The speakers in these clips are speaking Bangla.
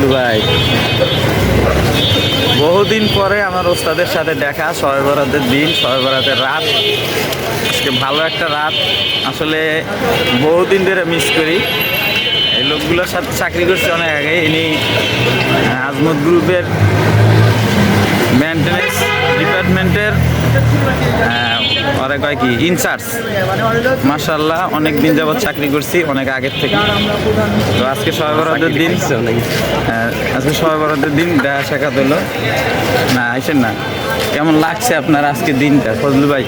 ফজলু ভাই। বহুদিন পরে আমার ওস্তাদের সাথে দেখা সবাই বরাতের দিন সবাই বরাতের রাত। আজকে ভালো একটা রাত। আসলে বহুদিন ধরে মিস করি। এই লোকগুলোর সাথে চাকরি করছে অনেক আগে। ইনি আজমত গ্রুপের মেনটেন্যান্স ওরা কয় কি? ইনচার্জ মার্শাল্লাহ অনেক দিন যাবৎ চাকরি করছি অনেক আগের থেকে। তো আজকে শবে বরাতের দিন। আজকে সবাই বরাতের দিন দেখা সাক্ষাৎ হলো। না আইসেন না। কেমন লাগছে আপনার আজকে দিনটা ফজলু ভাই?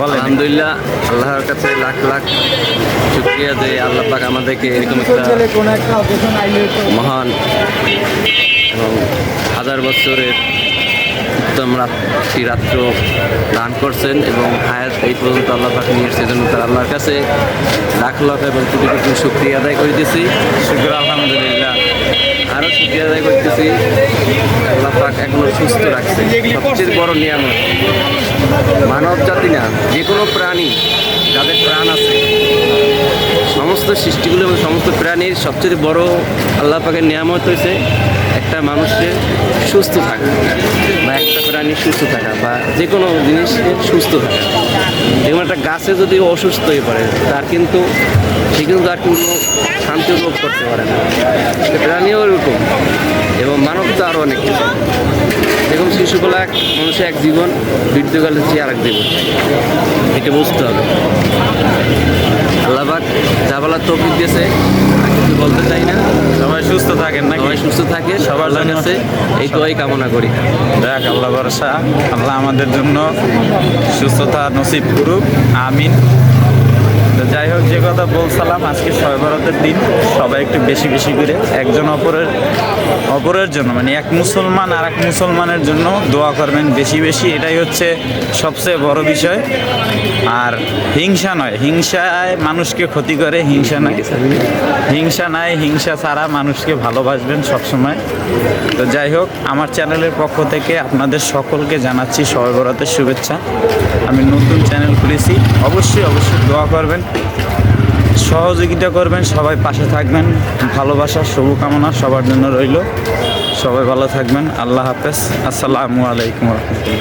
বলেন। আলহামদুলিল্লাহ আল্লাহর কাছে লাখ লাখ শুক্রিয়া যে আল্লাহ পাক আমাদেরকে এরকম একটা মহান এবং হাজার বছরের উত্তম রাত্রি রাত্র দান করছেন এবং হায়াত এই পর্যন্ত আল্লাহ পাক নিয়ে এসেছে জন্য তার আল্লাহর কাছে লাখ লাখ এবং কোটি কোটি শুক্রিয়া আদায় করিতেছি। শুক্র আলহামদুলিল্লাহ। আরও শুক্রিয়া আদায় করতেছি। আল্লাহ পাক এখনও সুস্থ রাখছে। সবচেয়ে বড় নিয়ামত মানব জাতি না যে কোনো প্রাণী যাদের প্রাণ আছে সমস্ত সৃষ্টিগুলো এবং সমস্ত প্রাণীর সবচেয়ে বড় আল্লাহ পাকের নিয়ামত হয়েছে একটা মানুষের সুস্থ থাকা বা একটা প্রাণী সুস্থ থাকা বা যে কোনো জিনিস সুস্থ থাকা। যেমন একটা গাছে যদি অসুস্থ হয়ে পড়ে, তার কিন্তু সে কিন্তু আর কোনো শান্তি অনুভব করতে পারে না। প্রাণীও এরকম এবং মানব তো আরও অনেক কিছু। এরকম শিশুবেলা এক মানুষের এক জীবন বৃদ্ধকালে হচ্ছে আর এক জীবন। এটা বুঝতে হবে। আল্লাহবাক যা বলার তৌফিক দিয়েছে কিছু বলতে চাই না। সবাই সুস্থ থাকেন না সবাই সুস্থ থাকে সবার কাছে এই দোয়াই কামনা করি। দেখ আল্লাহ ভরসা। আল্লাহ আমাদের জন্য সুস্থতা নসিব করুক আমিন। তো যাই হোক যে কথা বলছিলাম আজকে বরাতের দিন সবাই একটু বেশি বেশি করে একজন অপরের অপরের জন্য মানে এক মুসলমান আর এক মুসলমানের জন্য দোয়া করবেন বেশি বেশি, এটাই হচ্ছে সবচেয়ে বড় বিষয়। আর হিংসা নয়, হিংসায় মানুষকে ক্ষতি করে, হিংসা নাই। হিংসা নাই, হিংসা ছাড়া মানুষকে ভালোবাসবেন সবসময়। তো যাই হোক, আমার চ্যানেলের পক্ষ থেকে আপনাদের সকলকে জানাচ্ছি সবাই বরাতের শুভেচ্ছা। আমি নতুন চ্যানেল খুলেছি, অবশ্যই অবশ্যই দোয়া করবেন। সহযোগিতা করবেন, সবাই পাশে থাকবেন। ভালোবাসা, শুভকামনা সবার জন্য রইল। সবাই ভালো থাকবেন। আল্লাহ হাফেজ। আসসালামু আলাইকুম রহমতুল্লাহ।